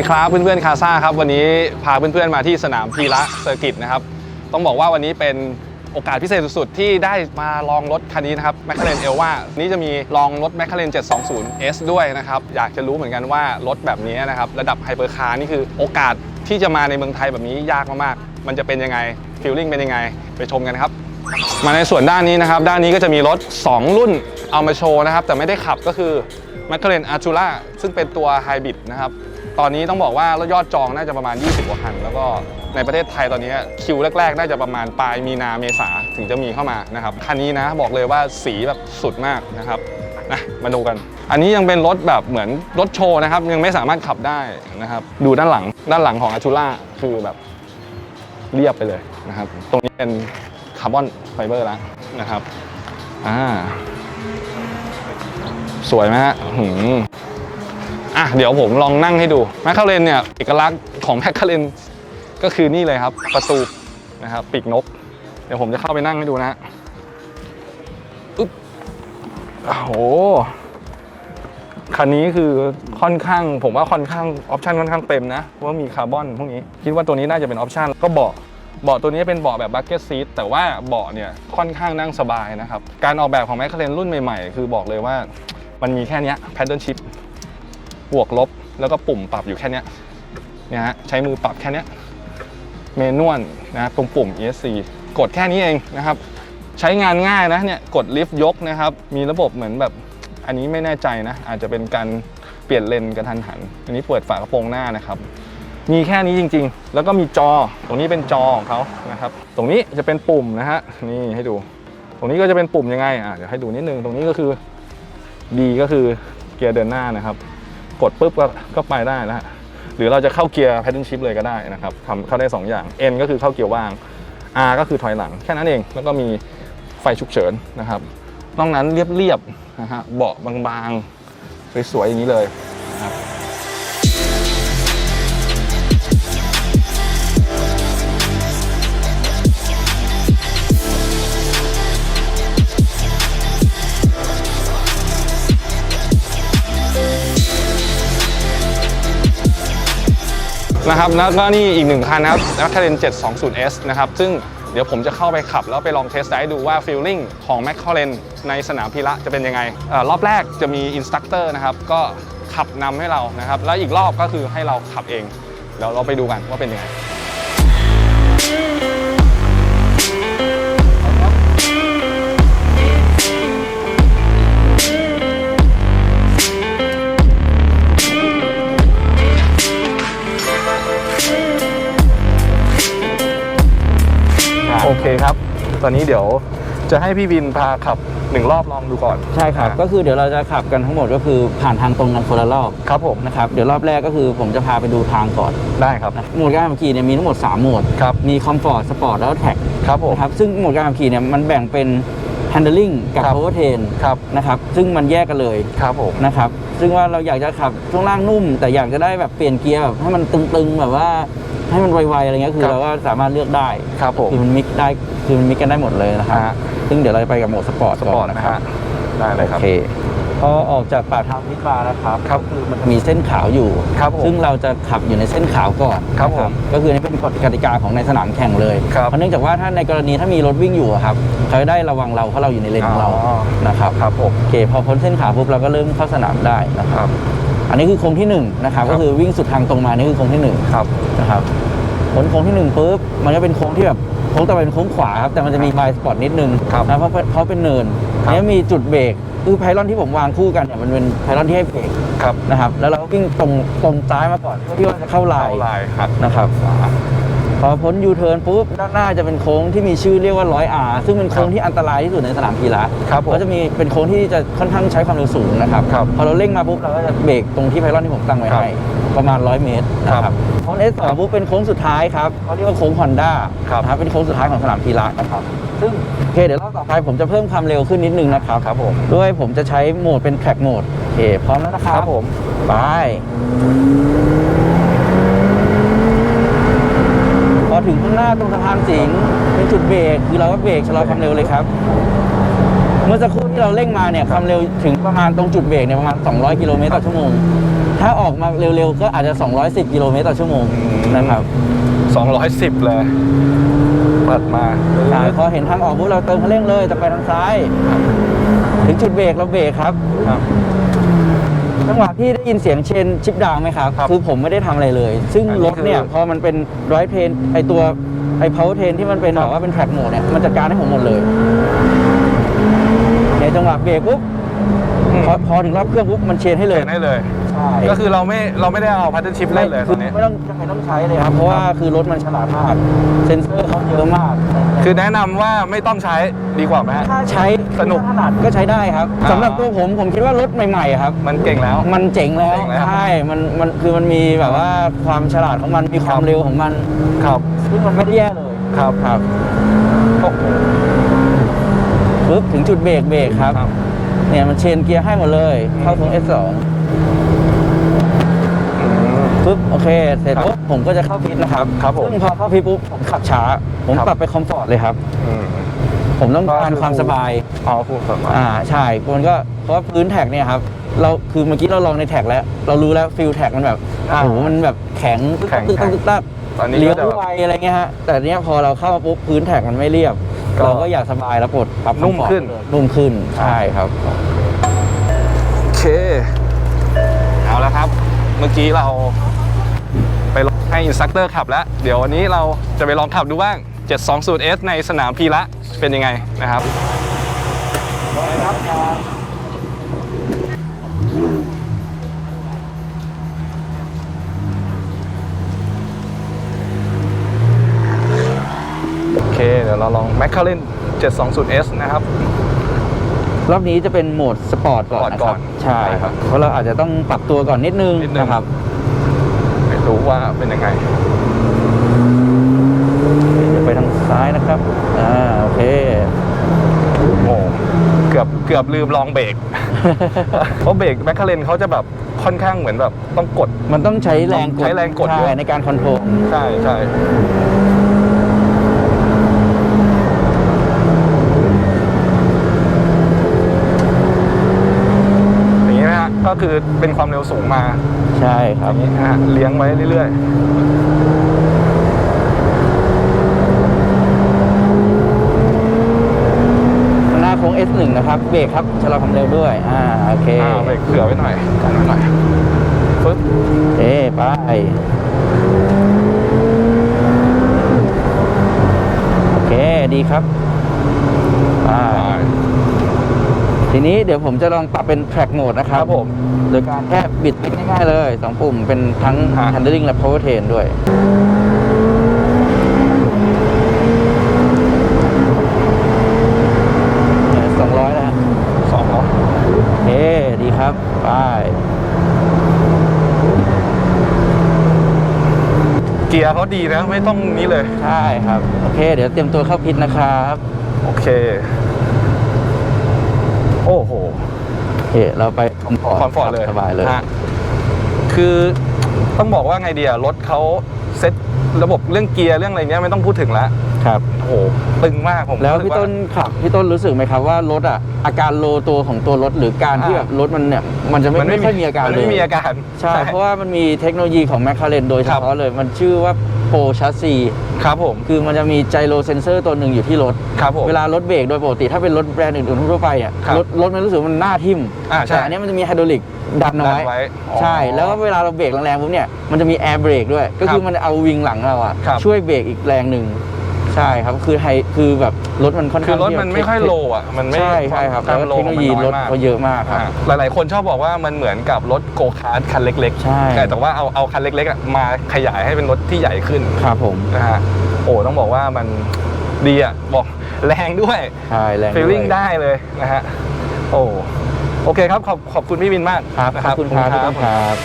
ดีครับเพื่อนๆคาซ่าครับวันนี้พาเพื่อนๆมาที่สนามพีระเซอร์กิตนะครับต้องบอกว่าวันนี้เป็นโอกาสพิเศษสุดๆ ที่ได้มาลองรถคันนี้นะครับ m c l a r e n e l v a นี้จะมีลองรถ m c l a r e n 720S ด้วยนะครับ อยากจะรู้เหมือนกันว่ารถแบบนี้นะครับ ระดับไฮเปอร์คาร์นี่คือโอกาสที่จะมาในเมืองไทยแบบนี้ยากมากๆ มันจะเป็นยังไงฟีลลิ่งเป็นยังไง ไปชมกันครับ มาในส่วนด้านนี้นะครับ ด้านนี้ก็จะมีรถ 2 รุ่นเอามาโชว์นะครับ แต่ไม่ได้ขับก็คือ m c l a r e n Artura ซึ่งเป็นตัวไฮบริดนะครับ ตอนนี้ต้องบอกว่ายอดจองน่าจะประมาณ 20กว่าคัน แล้วก็ในประเทศไทยตอนนี้คิวแรก ๆ น่าจะประมาณปลายมีนาเมษาถึงจะมีเข้ามานะครับคันนี้นะบอกเลยว่าสีแบบสุดมากนะครับนะมาดูกัน อันนี้ยังเป็นรถแบบเหมือนรถโชว์นะครับ ยังไม่สามารถขับได้นะครับดูด้านหลังด้านหลังของ Artura คือแบบเรียบไปเลยนะครับ ตรงนี้เป็นคาร์บอนไฟเบอร์แล้วนะครับอ่าสวยไหมฮะหืม อะเดี๋ยวผมลองนั่งให้ดูแมคคาเรนเนี่ยเอกลักษณ์ของแมคคาเรนก็คือนี่เลยครับ ประตูนะครับปีกนก เดี๋ยวผมจะเข้าไปนั่งให้ดูนะอึ๊บโอ้โหคันนี้คือค่อนข้างผมว่าค่อนข้างออปชันค่อนข้างเต็มนะเพราะว่ามีคาร์บอนพวกนี้คิดว่าตัวนี้น่าจะเป็นออปชันก็เบาะเบาะตัวนี้เป็นเบาะแบบบั c เก็ตซีทแต่ว่าเบาะเนี่ยค่อนข้างนั่งสบายนะครับ การออกแบบของแมคคาเรนรุ่นใหม่ๆ คือบอกเลยว่ามันมีแค่นี้แพดเดิลชิพ บวกลบ แล้วก็ปุ่มปรับอยู่แค่เนี้ยนี่ยฮะใช้มือปรับแค่เนี้ยเมนวลนะตรงปุ่ม ESC กดแค่นี้เองนะครับ ใช้งานง่ายนะเนี่ยกดลิฟต์ยกนะครับ มีระบบเหมือนแบบอันนี้ไม่แน่ใจนะ อาจจะเป็นการเปลี่ยนเลนกระทันหัน อันนี้เปิดฝากระโปรงหน้านะครับ มีแค่นี้จริง ๆ แล้วก็มีจอ ตรงนี้เป็นจอของเขานะครับ ตรงนี้จะเป็นปุ่มนะฮะนี่ให้ดู ตรงนี้ก็จะเป็นปุ่มยังไงอะเดี๋ยวให้ดูนิดนึงตรงนี้ก็คือ D ก็คือเกียร์เดินหน้านะครับ กดปุ๊บก็ก็ไปได้นะฮะหรือเราจะเข้าเกียร์ paddle shift เลยก็ได้นะครับทำเข้าได้ 2 อย่าง N ก็คือเข้าเกียร์ว่าง R ก็คือถอยหลังแค่นั้นเองแล้วก็มีไฟฉุกเฉินนะครับนอกนั้นเรียบๆนะฮะเบาะบางๆสวยๆอย่างนี้เลย นะครับ แล้วก็นี่อีกหนึ่งคันนะครับแมคคาเรน 720S นะครับ ซึ่งเดี๋ยวผมจะเข้าไปขับ แล้วไปลองเทสไดดูว่าฟีลลิ่งของแมคคาเรนในสนามพีระจะเป็นยังไงออรอบแรกจะมีอินสตัคเตอร์นะครับ ก็ขับนำให้เรานะครับ แล้วอีกรอบก็คือให้เราขับเองเดี๋ยวเราไปดูกันว่าเป็นยังไง ตอนนี้เดี๋ยวจะให้พี่วินพาขับหนึ่งรอบลองดูก่อน ใช่ครับ ก็คือเดี๋ยวเราจะขับกันทั้งหมดก็คือผ่านทางตรงกันคนละรอบครับผมนะครับเดี๋ยวรอบแรกก็คือผมจะพาไปดูทางก่อนได้ครับนะโหมดการขับขี่เนี่ยมีทั้งหมด 3 โหมดครับมีคอมฟอร์ตสปอร์ตแล้วก็แท็กครับผมนะครับซึ่งโหมดการขับขี่เนี่ยมันแบ่งเป็น handling กับ ครับ powertrain ครับ นะครับซึ่งมันแยกกันเลยครับผม นะครับซึ่งว่าเราอยากจะขับช่วงล่างนุ่ม แต่อยากจะได้แบบเปลี่ยนเกียร์แบบให้มันตึงๆแบบว่าให้มันไวๆอะไรเงี้ยคือครับเราก็สามารถเลือกได้ครับผม คือมันมิกได้คือมันมิกกันได้หมดเลยนะครับฮะ ซึ่งเดี๋ยวเราจะไปกับโหมดสปอร์ตสปอร์ตนะฮะได้เลยครับ โอเค พอออกจากปากทางพิษบาร์นะครับครับก็คือมันจะมีเส้นขาวอยู่ ครับผมซึ่งเราจะขับอยู่ในเส้นขาวก่อนครับนะผมก็คือนี่เป็นกฎกติกาของในสนามแข่งเลย ครับเพราะเนื่องจากว่าถ้าในกรณีถ้ามีรถวิ่งอยู่อะครับเขาจะได้ระวังเราเพราะเราอยู่ในเลนของเราอ๋อ นะครับครับผม โอเคพอพ้นเส้นขาวปุ๊บเราก็เริ่มเข้าสนามได้นะคครับ รับ อันนี้คือโค้งที่หนึ่งนะครับครับ ก็คือวิ่งสุดทางตรงมานี่คือโค้งที่หนึ่งครับนะครับพ้นโค้งที่หนึ่งปุ๊บมันก็เป็นโค้งที่แบบ โค้งต่อไปเป็นโค้งขวาครับ แต่มันจะมีบายสปอร์ตนิดนึงครับนะเพราะเพราะเป็นเนินครับแล้วมีจุดเบรกคือไพลอนที่ผมวางคู่กันเนี่ยมันเป็นไพลอนที่ให้เบรกครับนะครับ แล้วเราก็วิ่งตรงตรงซ้ายมาก่อนเพื่อที่ว่าจะเข้าลายลายครับนะครับ พอพ้นยูเทิร์นปุ๊บด้านหน้าจะเป็นโค้งที่มีชื่อเรียกว่าร้อยอาซึ่งเป็นโค้งที่อันตรายที่สุดในสนามกีฬาครับผมก็จะมีเป็นโค้งที่จะค่อนข้างใช้ความเร็วสูงนะครับครับพอเราเร่งมาปุ๊บเราก็จะเบรกตรงที่ไพลอนที่ผมตั้งไว้ครับให้ประมาณ 100 เมตรนะคครัรับบโค้งเอสสองปุ๊บเป็นโค้งสุดท้ายครับเขาเรียกว่าโค้งฮอนด้าครับนะครับเป็นโค้งสุดท้ายของสนามกีฬานะครับซึ่งโอเคเดี๋ยวรอบต่อไปผมจะเพิ่มความเร็วขึ้นนิดนึงนะครับครับผมด้วยผมจะใช้โหมดเป็นแทร็กโหมดโอเคพร้อมแล้วนะครับครับผมไป ถึงข้างหน้าตรงสะพานสิงห์เป็นจุดเบรกคือเราก็เบรกชะลอความเร็วเลยครับ เมื่อสักครู่ที่เราเร่งมาเนี่ยความเร็วถึงประมาณตรงจุดเบรกเนี่ยประมาณ 200 กิโลเมตรต่อชั่วโมง ถ้าออกมาเร็วๆก็อาจจะ 210 กิโลเมตรต่อชั่วโมงนะครับ210 เลยเปิดมาใช่พอเห็นทางออกปุ๊บเราเติมคันเร่งเลยแต่ไปทางซ้าย ถึงจุดเบรกเราเบรกครับครับ จังหวะที่ได้ยินเสียงเชนชิปดาวน์ไหมครับครับ คือผมไม่ได้ทำอะไรเลย ซึ่งอันนี้รถเนี่ยคือพอมันเป็นร้อยเทนไอตัวไอเพาเทนที่มันเป็นครับ แบบว่าเป็นแทร็กโหมดเนี่ยมันจัดการให้ผมหมดเลยเนี่ยจังหวะเบรกปุ๊บอืมพอพอถึงรอบเครื่องปุ๊บมันเชนให้เลยเห็นให้เลยใช่ ก็คือเราไม่เราไม่ได้เอาพัตเตอร์ชิพเล่นเลยตคืออนนี้ ไม่ต้องจำเป็นต้องใช้เลยครับ เพราะว่าคือรถมันฉลาดมาก เซ็นเซอร์เขาเยอะมาก คือแนะนำว่าไม่ต้องใช้ดีกว่าไหมฮะ ถ้าใช้สนุกถนัดก็ใช้ได้ครับอ่า สำหรับตัวผมผมคิดว่ารถใหม่ๆครับ มันเก่งแล้ว มันเจ๋งแล้วเจ๋งแล้ว ใช่ มันมันคือมันมีแบบว่าความฉลาดของมันมีความครับเร็วของมันครับซึ่งมันไม่ได้แย่เลยครับครับโอ้โหปึ๊บถึงจุดเบรกเบรกครับ ครับ เนี่ยมันเชนเกียร์ให้หมดเลย เข้าตรง S2 อืม ปึ๊บโอเคเสร็จครับปุ๊บผมก็จะเข้าพิทนะครับครับผมซึ่งพอเข้าพิทปุ๊บผมขับช้า ผมครับปรับไปคอมฟอร์ตเลยครับ อืม ผมต้องก็การคือความสบาย อ๋อพูดก่อนว่าอ่าใช่มันก็เพราะว่าพื้นแท็กเนี่ยครับเราคือเมื่อกี้เราลองในแท็กแล้ว เรารู้แล้วฟิลแท็กมันแบบอ่าโอ้โหมันแบบแข็งตึ๊กแข็งตึ๊กตึ๊กตึ๊กตักตอนนี้เลี้ยวก็จะแบบไวอะไรเงี้ยฮะแต่เนี้ยพอเราเข้ามาปุ๊บพื้นแท็กมันไม่เรียบ ก็ เราก็อยากสบายแล้วปลดปรับนุ่มคอร์ตขึ้น นุ่มขึ้นใช่ครับ โอเค เอาละครับ เมื่อกี้เราไปลองให้อินสตัคเตอร์ขับแล้ว เดี๋ยววันนี้เราจะไปลองขับดูบ้าง 720S ในสนามพีระเป็นยังไงนะครับโอเค เดี๋ยวเราลอง McLaren 720S นะครับ รอบนี้จะเป็นโหมดสปอร์ตก่อนนะก่คอรันบใช่ครับ เพราะเราอาจจะต้องปรับตัวก่อนนิดนึงนิดนึง นะครับ ไม่รู้ว่าเป็นยังไง เดี๋ยวไปทางซ้ายนะครับ อ่า โอเค โอ้เกือบเกือบลืมลองเบรก เพราะเบรกแมคคาเรนเขาจะแบบค่อนข้างเหมือนแบบต้องกด มันต้องใช้แรงกดใช้แรงกดเยใช่อะในการคอนโทรล ใช่ใช่อย่างนี้นะฮะ ก็คือเป็นความเร็วสูงมาใช่คอรับย่างนี้นะฮะเลี้ยงไว้เรื่อยข้างหน้าโค้ง S1 นะครับเบรกครับชะลอความเร็วด้วยอ่าโอเคๆอ่าเบรกเผื่อไว้หน่อยกันไว้หน่อยปึ๊บเอ๊ไปโอเคดีครับไปอ่า ทีนี้เดี๋ยวผมจะลองปรับเป็น track mode นะคครัรับบผม โดยการแค่บิดเล็กง่ายๆเลยสองปุ่มเป็นทั้ง ฮะ handling และ power train ด้วย สองร้อยแล้วฮะ สองล้อโอเคดีครับไปเกียร์เขาดีนะ ไม่ต้องนี้เลย ใช่ครับ โอเค เดี๋ยวเตรียมตัวเข้าพิทนะครับ โอเค โอ้โห โอ เคเราไปคอมฟอร์ตคอนฟอร์ตเลยสบายเลยฮะคือต้องบอกว่าไงเดียรถเขาเซ็ตระบบเรื่องเกียร์เรื่องอะไรเงี้ยไม่ต้องพูดถึงแล้วครับโอ้โหตึงมากผมแล้วรู้สึกพี่ต้นขับพี่ต้นรู้สึกไหมครับว่ารถอะอาการโลตัวของตัวรถหรือการที่อ่าแบบรถมันเนี่ยมันจะไม่ไม่ค่อยมีอาการมันเลยไม่มีอาการใช่เพราะว่ามันมีเทคโนโลยีของ m c l a r e n โดยเฉครับพาะเลยมันชื่อว่า โปรชัสซีครับผม คือมันจะมีไจโรเซนเซอร์ตัวหนึ่งอยู่ที่รถ ครับผม เวลารถเบรกโดยปกติ ถ้าเป็นรถแบรนด์อื่นๆทั่วไปอะครับรถรถมันรู้สึกว่ามันหน้าทิ่มอ่าใช่แต่อันเนี้ยมันจะมีไฮดรอลิกดันเอาดันไว้ไว้อ๋อใช่ แล้วก็เวลาเราเบรกแรงๆปุ๊บเนี่ย มันจะมีแอร์เบรกด้วย ก็คือมันเอาวิงหลังเราอะครับช่วยเบรกอีกแรงหนึ่ง ใช่ครับคือไฮคือแบบรถมันค่อนคือข้างรถที่มันไม่ค่อยโลอะมันไม่ใช่ใช่ครับคแล้ววามก็โลเทคโนโลยีมันรน้ถอยมากเขาเยอะมากครับอ่าหลายๆคนชอบบอกว่ามันเหมือนกับรถโกคาร์ทคันเล็กๆใช่แต่ว่าเอาเอาคันเล็กๆอะมาขยายให้เป็นรถที่ใหญ่ขึ้นครับผมนะฮะโอ้ต้องบอกว่ามันดีอะบอกแรงด้วย ใช่แรงฟีลลิ่งวย ได้เลยนะฮะ โอ้ โอเคครับ ขอบขอบคุณพี่วินมากครับนะขอบคุณครับพี่ต้นครับ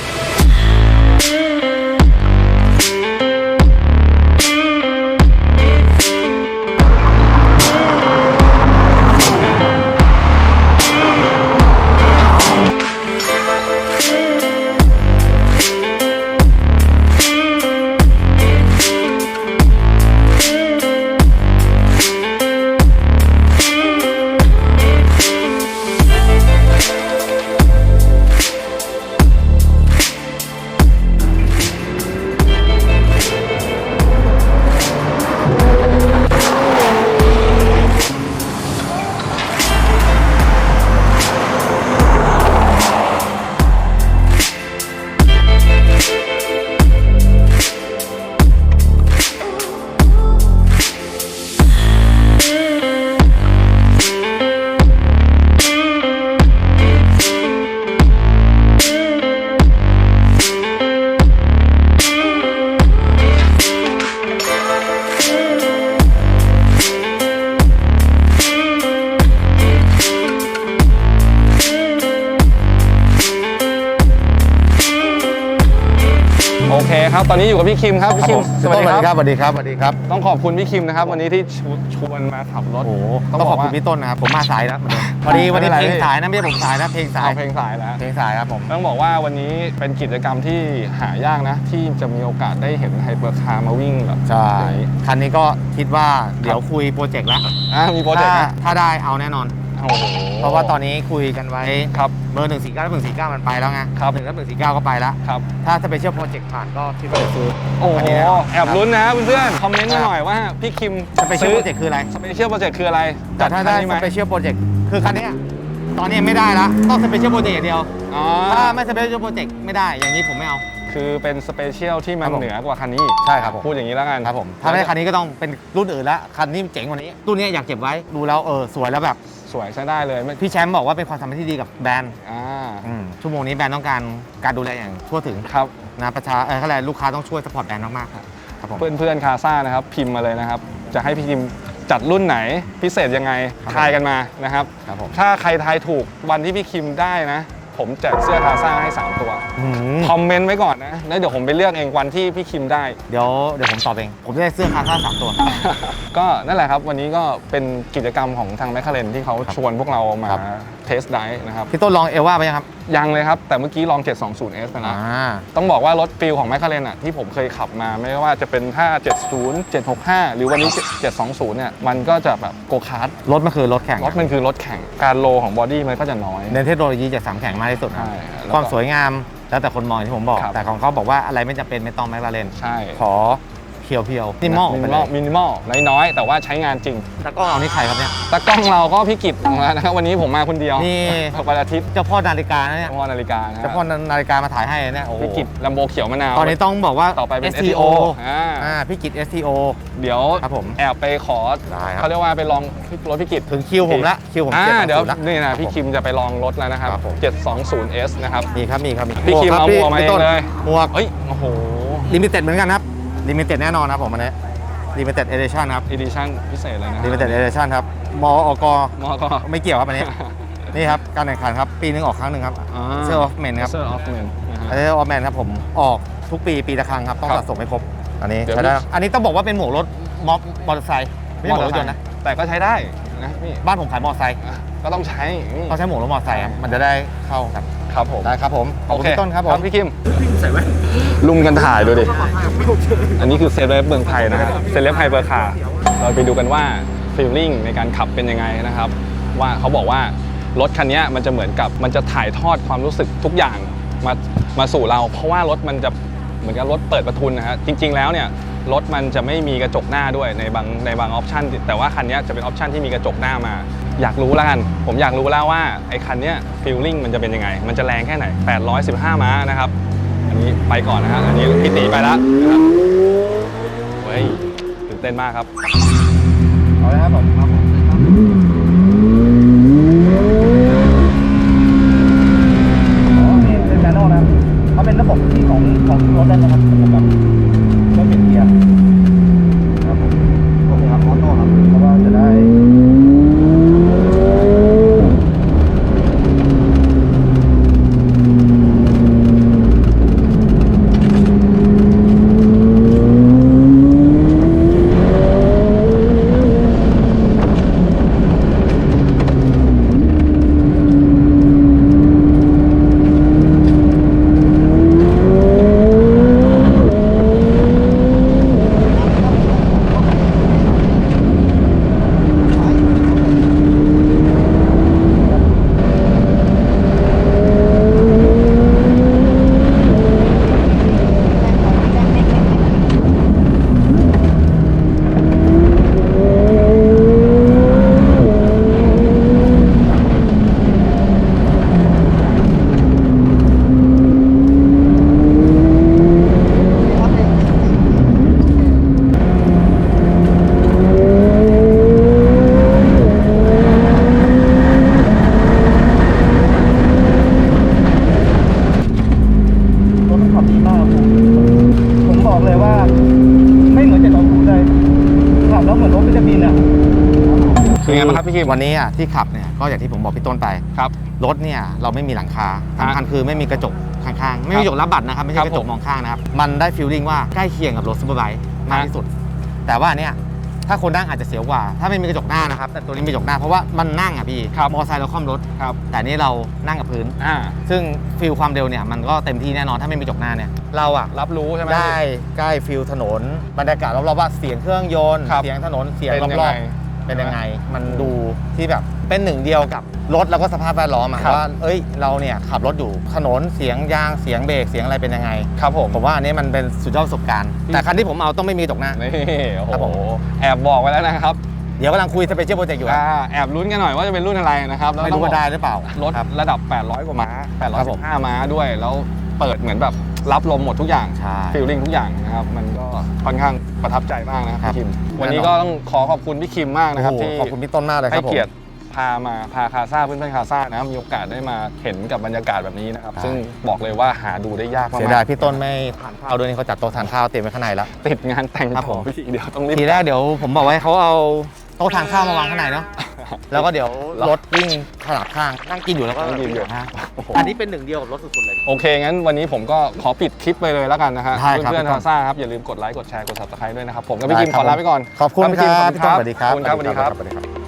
โอเคครับ ตอนนี้อยู่กับพี่คิมครับ พี่คิมสวัสดีครับสวัสดีครับสวัสดีครับ ต้องขอบคุณพี่คิมนะครับ วันนี้ที่ชวชวนมาขับรถโอ้โหต้ต้อองงบขออกบว่าคุณพี่ต้นนะครับ ผมมาสายแล้วพอดีวันนี้ไม่เพเป็นไรลงสายนะไม่ใช่ผมสายนะเพลงสายเอาเพลงสายแล้วเพลงสายครับผมต้องบอกว่าวันนี้เป็นกิจกรรมที่หายากนะ ที่จะมีโอกาสได้เห็นไฮเปอร์คาร์มาวิ่งแบบใช่อย่างนี้คันนี้ก็คิดว่าเดี๋ยวคุยโปรเจกต์แล้วอะมีโปรเจกต์ถ้านะถ้าได้เอาแน่นอน โอ้โหเพราะว่าตอนนี้คุยกันไว้ครับเบอร์หนึ่งสี่เก้าและหนึ่งสี่เก้ามันไปแล้วไงครับหนึ่งและหนึ่งสี่เก้าก็ไปแล้วครับ ถ้าสเปเชียลโปรเจกต์ผ่านก็คิดว่าจะซื้อโอ้โหอันนี้นะครับแอบลุ้นนะเพื่อนๆคอมเมนต์มาหน่อยว่าพี่คิมสเปเชียลโปรเจกต์คืออะไรสเปเชียลโปรเจกต์คืออะไรแต่ถ้าได้คันนี้สไหมเปเชียลโปรเจกต์คือคันเนี้ยตอนนี้ไม่ได้ละต้องสเปเชียลโปรเจกต์อย่างเดียวอ๋อถ้าไม่สเปเชียลโปรเจกต์ไม่ได้อย่างนี้ผมไม่เอาคือเป็นสเปเชียลที่มันครับผมเหนือกว่าคันนี้ใช่ครับผมพูดอย่างนี้แล้วกันครับผมถ้าไม่ได้คันนี้ก็ต้องเป็นรุ่นอื่นละคันนี้เจ๋งกว่านี้รุ่นนี้อยากเก็บไว้ดูแล้วเออสวยแล้วแบบ สวยใช้ได้เลยไม่พี่แชมป์บอกว่าเป็นความสัมพันธ์ที่ดีกับแบรนด์อ่าอืมชั่วโมงนี้แบรนด์ต้องการการดูแลอย่างทั่วถึงครับ นะประชาเออเขาเรียกอะไรลูกค้าต้องช่วยสปอร์ตแบรนด์มากๆครับครับผม เพื่อนเพื่อนๆคาซ่านะครับพิมพ์มาเลยนะครับ จะให้พี่คิมจัดรุ่นไหนพิเศษยังไงครับ ทายกันมานะครับ ครับผม ถ้าใครทายถูกวันที่พี่คิมได้นะ ผมแจกเสื้อคาซ่าให้ 3 ตัว อืมคอมเมนต์ไว้ก่อนนะ แล้วเดี๋ยวผมไปเลือกเองวันที่พี่คิมได้ เดี๋ยวเดี๋ยวผมตอบเอง ผมจะได้เสื้อคาซ่าสามตัว ก็นั่นแหละครับ วันนี้ก็เป็นกิจกรรมของทางแมคคาเรนที่เขาครับชวนพวกเรามาครับเทสไดฟ์นะครับพี่ต้นลองเอลว่าไปยังครับ ยังเลยครับ แต่เมื่อกี้ลอง 720S ไปอ่านะ ต้องบอกว่ารถฟิลของแมคคาเรนอะที่ผมเคยขับมาไม่ว่าจะเป็นถ้า70 765 หรือวันนี้ 720 เนี่ย มันก็จะแบบโกคาร์ดรถมันคือรถแข่ง รถมันคือรถแข่ง การโลของบอดี้มันก็จะน้อย เน้นเทคโนโลยีจากสามแข่งมากที่สุดครับใช่แล้วก็ความสวยงามแล้วแต่คนมองอย่างที่ผมบอกครับแต่ของเขาบอกว่าอะไรไม่จำเป็นไม่ต้องแมคลาเรนใช่ขอ เพียวเพียวๆนิมอลมิไปนิเลมอลยมินิมอลน้อยๆ แต่ว่าใช้งานจริงตากล้องเอานี่ใครครับเนี่ยตากล้องเราก็พี่กิตของเรานะครับวันนี้ผมมาคนเดียวนี่วันอาทิตย์เจ้าพ่อนาฬิกานะเนี่ยเจ้าพ่อนาฬิกานะคเจ้ารับพ่อนาฬิกามาถ่ายให้เนี่ยโอ้โหพี่กิตลัมโบเขียวมะนาวตอนนี้ต้องบอกว่าต่อไปเป็น STO STO อ่าอ่าพี่กิต STO เดี๋ยวครับผมแอบไปขอได้ครับเขาเรียกว่าไปลองรถพี่กิตถึงคิวผมละคิวผมอ่า720เดี๋ยวละนี่นะพี่คิมจะไปลองรถแล้วนะครับครับผม 720S นะครับมีครับมีครับมีพี่คิมรับเอาหมวกมาพี่ต้นเองเลยหมวกเฮ้ยโอ้โหลิมิเต็ดเหมือนกันครับ ลิมิเต็ดแน่นอนครับผมอันนี้ลิมิเต็ดเอเดชั่นครับอีดิชั่นพิเศษเลยนะลิมิเต็ดเอเดชั่นครับมอกมอก็ไม่เกี่ยวครับอันนี้ นี่ครับการแข่งขันครับปีนึงออกครั้งหนึ่งครับเซอร์ออฟเมนครับเซอร์ออฟเมนนะฮะเซอร์ออฟแมนครับผมออกทุกปีปีละครั้งครับต้องครับสะสมให้ครบอันนี้เดี๋ยวใช้ได้พี่อันนี้ต้องบอกว่าเป็นหมวกรถม็อบมอเตอร์ไซค์ไม่ใช่หมวกรถยนต์นะแต่ก็ใช้ได้นะนี่บ้านผมขายมอเตอร์ไซค์อะก็ต้องใช้นี่ต้องใช้หมวกรถมอเตอร์ไซค์ครับมันจะได้เข้ากัน ครับผมได้ครับผมขอบคุณพี่ต้นครับผมพี่คิม ลุมกันถ่ายดูดิ อันนี้คือเซเลบเมืองไทยนะฮะเซเลบไฮเปอร์คาร์เราไปดูกันว่าฟีลลิ่งในการขับเป็นยังไงนะครับ ว่าเขาบอกว่ารถคันนี้มันจะเหมือนกับมันจะถ่ายทอดความรู้สึกทุกอย่างมามาสู่เรา เพราะว่ารถมันจะเหมือนกับรถเปิดประทุนนะฮะจริง ๆ แล้วเนี่ยรถมันจะไม่มีกระจกหน้าด้วยในบางในบางออปชันแต่ว่าคันนี้จะเป็นออปชันที่มีกระจกหน้ามา อยากรู้แล้วกัน ผมอยากรู้แล้วว่าไอ้คันเนี้ยฟีลลิ่งมันจะเป็นยังไง มันจะแรงแค่ไหน 815 ม้านะครับ อันนี้ไปก่อนนะฮะอันนี้พี่ตีไปแล้วนะครับเฮ้ยตื่นเต้นมากครับเอาเลยครับผมครับผมอ๋อเป็นแนนวลนะครับเขาเป็นระบบที่ของของรถได้นะครับระบบแบบไม่เป็นเกียร์ครับผมโอเคครับออโต้ครับเพราะว่าจะได้ รถมันขับดีมากครับผมผมบอกเลยว่า ไม่เหมือนเจ็ดสองศูนย์เลยขับแล้วเหมือนรถมันจะบินอะ คือไง บ้างครับพี่คิมวันนี้อะที่ขับเนี่ยก็อย่างที่ผมบอกพี่ต้นไปครับ รถเนี่ยเราไม่มีหลังคาฮะสำคัญคือไม่มีกระจกข้างๆ ไม่มีกระจกรับบัตรนะครับไม่ครัใช่บกระจผกมมองข้างนะครับ มันได้ฟีลลิ่งว่าใกล้เคียงกับรถซูเปอร์ไบค์มากที่สุด แต่ว่าเนี่ยถ้าคนนั่งอาจจะเสียวกว่า ถ้าไม่มีกระจกหน้านะครับ แต่ตัวนี้มีกระจกหน้าเพราะว่ามันนั่งอะพี่ครับมอเตอร์ไซค์เราคล่อมรถครับแต่นี่เรานั่งกับพื้นอ่าซึ่งฟีลความเร็วเนี่ยมันก็เต็มที่แน่นอนถ้าไม่มีกระจกหน้าเนี่ย เราอะรับรู้ใช่ไหมได้ใกล้ฟิลถนนบรรยากาศรอบๆว่าเสียงเครื่องยนต์ครับเสียงถนนเสียงเป็นรยังอไงบๆ เป็นยังไง มันดูที่แบบเป็นหนึ่งเดียวกับรถแล้วก็สภาพแวดล้อมอะครับ ว่า เอ้ย เราเนี่ยขับรถอยู่ถนนเสียงยางเสียงเบรกเสียงอะไรเป็นยังไง ครับผม ผมว่าอันนี้มันเป็นสุดยอดประสบการณ์ แต่คันที่ผมเอาต้องไม่มีกระจกหน้า นี่โอ้ครับโหผม แอบบอกไว้แล้วนะครับเดี๋ยวกำลังคุยสเปเชียลโปรเจกต์อยู่อ่าแอบลุ้นกันหน่อยว่าจะเป็นรุ่นอะไรนะครับแล้วไม่ต้อรู้งบอว่ากได้หรือเปล่ารถครับ ระดับ 800 กว่าม้า ครับผม 815 ม้าด้วย แล้วเปิดเหมือนแบบ รับลมหมดทุกอย่างใช่ฟีลลิ่งทุกอย่างนะครับมันก็ค่อนข้างประทับใจมากนะครับครับพี่คิม วันแน่นอนนี้ก็ต้องขอขอบคุณพี่คิมมากนะครับโอ้โหที่ขอบคุณพี่ต้นมากเลยคให้รับผมเกียรติพามาพาคาซ่าเพื่อนๆคาซ่านะครับมีโอกาสได้มาเห็นกับบรรยากาศแบบนี้นะครับใช่ซึ่งบอกเลยว่าหาดูได้ยากมากๆเสียดายพี่ต้นไม่ทานข้าวด้วยนี่เขาจัดโต๊ะทานข้าวเตรียมไว้ข้างในแล้วติดงานแต่งครับขผองมพี่เดี๋ยวต้องรีบทีแรกเดี๋ยวผมบอกว่าให้เขาเอาโต๊ะทานข้าวมาวางข้างในเนาะ แล้วก็เดี๋ยวรถวิ่งขนาดข้างนั่งกินอยู่แล้วก็นั่งกินอยู่นะโอ้โหอันนี้เป็นหนึ่งเดียวกับรถสุดๆเลย โอเค งั้นวันนี้ผมก็ขอปิดคลิปไปเลยแล้วกันนะฮะได้ครับเพื่อนพี่ๆต้ทานซ่าครับอย่าลืมกดไลค์กดแชร์กด subscribe ด้วยนะครับผมกับพี่ได้คิมครัขบอลาไปก่อนขอบคุณพี่คคิมรับพี่ต้นสวัสดีครับขอบคุณครับสวัสดีครับ สวัสดีครับ